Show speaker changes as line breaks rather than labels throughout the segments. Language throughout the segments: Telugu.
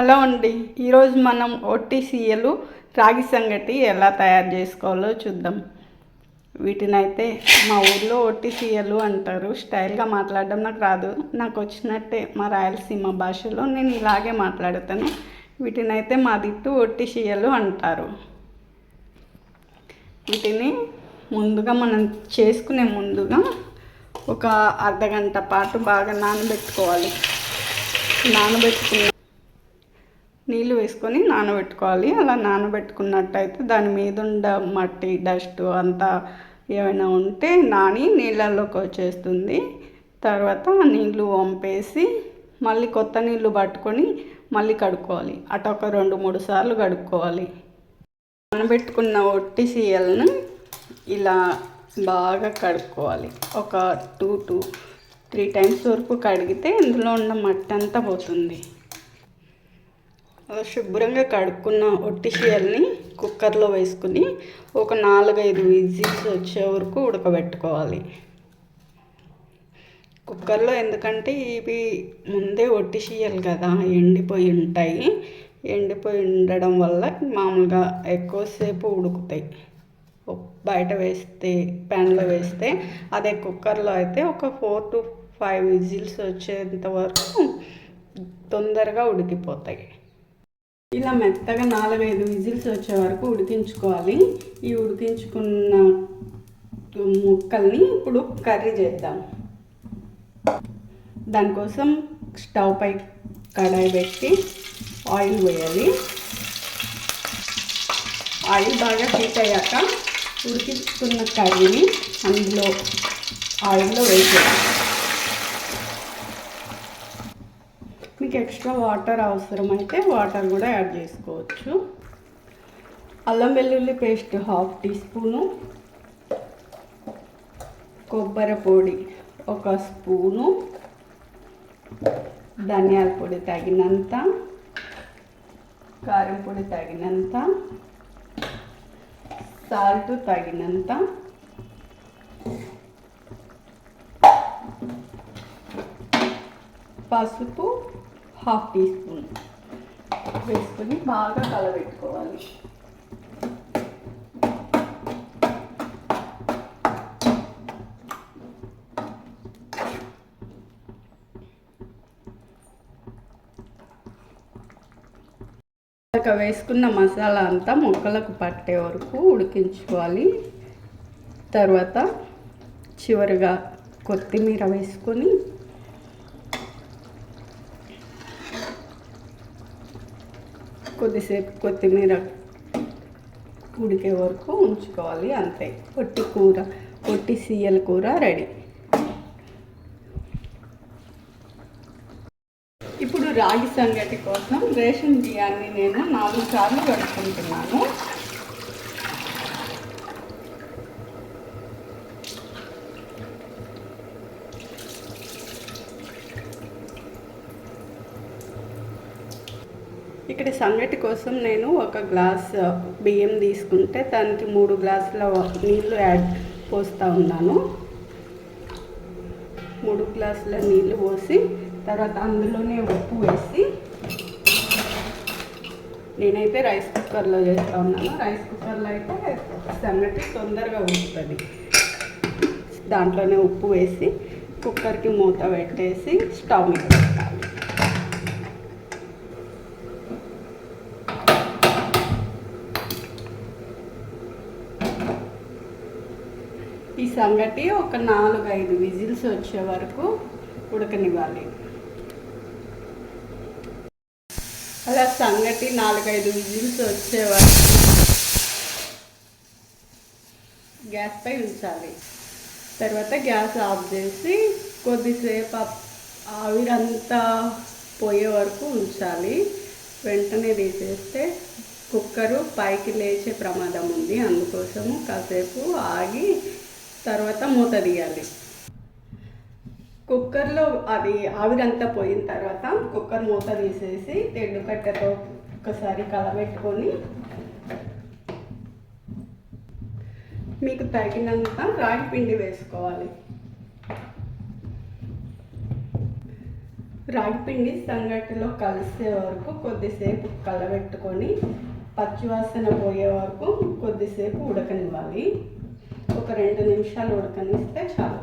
హలో అండి. ఈరోజు మనం ఒట్టి సీయలు రాగి సంగటి ఎలా తయారు చేసుకోవాలో చూద్దాం. వీటినైతే మా ఊర్లో ఒట్టిసీయలు అంటారు. స్టైల్గా మాట్లాడడం నాకు రాదు. నాకు వచ్చినట్టే మా రాయలసీమ భాషలో నేను ఇలాగే మాట్లాడతాను. వీటినైతే మా దిట్టు ఒట్టిసీయలు అంటారు. వీటిని ముందుగా మనం చేసుకునే ముందుగా ఒక అర్ధ గంట పాటు బాగా నానబెట్టుకోవాలి. నానబెట్టుకున్న నీళ్ళు వేసుకొని నానబెట్టుకోవాలి. అలా నానబెట్టుకున్నట్టయితే దాని మీద ఉండ మట్టి డస్ట్ అంతా ఏమైనా ఉంటే నాని నీళ్ళల్లోకి వచ్చేస్తుంది. తర్వాత నీళ్ళు వంపేసి మళ్ళీ కొత్త నీళ్ళు పట్టుకొని మళ్ళీ కడుక్కోవాలి. అటు ఒక రెండు మూడు సార్లు కడుక్కోవాలి. నానబెట్టుకున్న ఒట్టి సీయల్ని ఇలా బాగా కడుక్కోవాలి. ఒక టూ టూ త్రీ టైమ్స్ వరకు కడిగితే ఇందులో ఉన్న మట్టి అంతా పోతుంది. శుభ్రంగా కడుక్కున్న ఒట్టిషియల్ని కుక్కర్లో వేసుకుని ఒక నాలుగైదు విజిల్స్ వచ్చే వరకు ఉడకబెట్టుకోవాలి. కుక్కర్లో ఎందుకంటే ఇవి ముందే ఒట్టిషియలు కదా ఎండిపోయి ఉంటాయి. ఎండిపోయి ఉండడం వల్ల మామూలుగా ఎక్కువసేపు ఉడుకుతాయి. బయట వేస్తే ప్యాన్లో వేస్తే అదే కుక్కర్లో అయితే ఒక ఫోర్ టు ఫైవ్ విజిల్స్ వచ్చేంత వరకు తొందరగా ఉడికిపోతాయి. ఇలా మెత్తగా నాలుగైదు విజిల్స్ వచ్చే వరకు ఉడికించుకోవాలి. ఈ ఉడికించుకున్న ముక్కల్ని ఇప్పుడు కర్రీ చేద్దాం. దానికోసం స్టవ్ పై కడాయి పెట్టి ఆయిల్ పోయాలి. ఆయిల్ బాగా హీట్ అయ్యాక ఉడికించుకున్న కర్రీని అందులో ఆయిల్లో వేసేయాలి. మీకు ఎక్స్ట్రా వాటర్ అవసరమైతే వాటర్ కూడా యాడ్ చేసుకోవచ్చు. అల్లం వెల్లుల్లి పేస్ట్ హాఫ్ టీ స్పూను. కొబ్బరి పొడి ఒక స్పూను. ధనియాల పొడి తగినంత. కారం పొడి తగినంత. సాల్ట్ తగినంత. పసుపు హాఫ్ టీ స్పూన్ వేసుకొని బాగా కలబెట్టుకోవాలి. ఇక వేసుకున్న మసాలా అంతా మొక్కలకు పట్టే వరకు ఉడికించుకోవాలి. తర్వాత చివరిగా కొత్తిమీర వేసుకొని కొద్దిసేపు కొత్తిమీర ఉడికే వరకు ఉంచుకోవాలి అంతే. పొట్టి కూర పొట్టి సీయల కూర రెడీ. ఇప్పుడు రాగి సంగటి కోసం రేషన్ బియ్యాన్ని నేను నాలుగు సార్లు కడుక్కుంటున్నాను. ఇక్కడ సంగటి కోసం నేను ఒక గ్లాస్ బియ్యం తీసుకుంటే దానికి మూడు గ్లాసుల నీళ్ళు యాడ్ పోస్తూ ఉన్నాను. మూడు గ్లాసుల నీళ్ళు పోసి తర్వాత అందులోనే ఉప్పు వేసి నేనైతే రైస్ కుక్కర్లో చేస్తూ ఉన్నాను. రైస్ కుక్కర్లో అయితే సంగటి తొందరగా వస్తుంది దాంట్లోనే ఉప్పు వేసి కుక్కర్కి మూత పెట్టేసి స్టవ్ మీద ఈ సంగటి ఒక నాలుగు ఐదు విజిల్స్ వచ్చే వరకు ఉడకనివ్వాలి. అలా సంగటి నాలుగైదు విజిల్స్ వచ్చే వరకు గ్యాస్ పై ఉంచాలి. తర్వాత గ్యాస్ ఆఫ్ చేసి కొద్దిసేపు ఆవిరంతా పోయే వరకు ఉంచాలి. వెంటనే తీసేస్తే కుక్కరు పైకి లేచే ప్రమాదం ఉంది. అందుకోసము కాసేపు ఆగి తర్వాత మూత తీయాలి. కుక్కర్లో అది ఆవిరంతా పోయిన తర్వాత కుక్కర్ మూత తీసేసి తెడ్డు కట్టెతో ఒకసారి కలబెట్టుకొని మీకు తగినంత రాగి పిండి వేసుకోవాలి. రాగి పిండి సంగటిలో కలిసే వరకు కొద్దిసేపు కలబెట్టుకొని పచ్చివాసన పోయే వరకు కొద్దిసేపు ఉడకనివ్వాలి. ఒక రెండు నిమిషాలు ఉడకనిస్తే చాలు.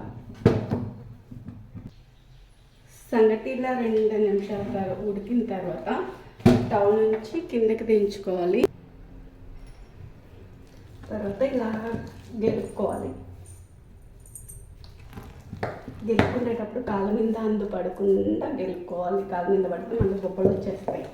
సంగటిలా రెండు నిమిషాల ఉడికిన తర్వాత స్టవ్ నుంచి కిందకి దించుకోవాలి. తర్వాత ఇలా గెలుపుకోవాలి. గెలుపుకునేటప్పుడు కాళ్ళ మీద అందు పడకుండా గెలుపుకోవాలి. కాళ్ళ మీద పడితే మనకి బొబ్బలు వచ్చేస్తాయి.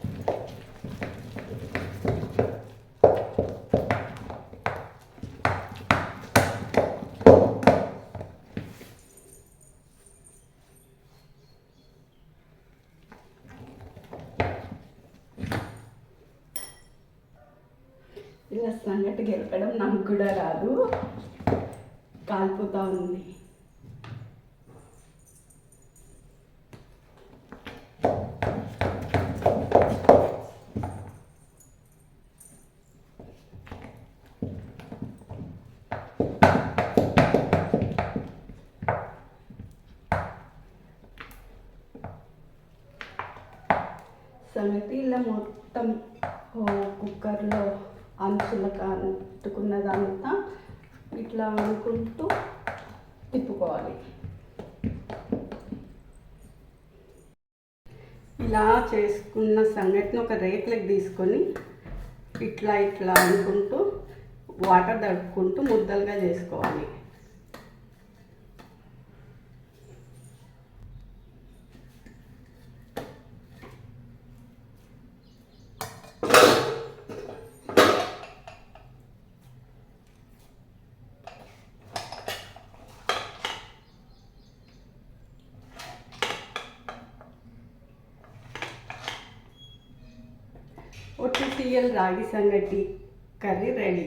ఇలా సంగటి గెలపడం నాకు కూడా రాదు. కాలిపోతూ ఉంది. సంగతి ఇలా మొత్తం కుక్కర్లో అంచులకు అంటుకున్నదంతా ఇట్లా అనుకుంటూ తిప్పుకోవాలి. ఇలా చేసుకున్న సంగటిని ఒక రేకులకు తీసుకొని ఇట్లా ఇట్లా అనుకుంటూ వాటర్ దడుపుకుంటూ ముద్దలుగా చేసుకోవాలి. ఒట్టి తీయలు రాగి సంగటి కర్రీ రెడీ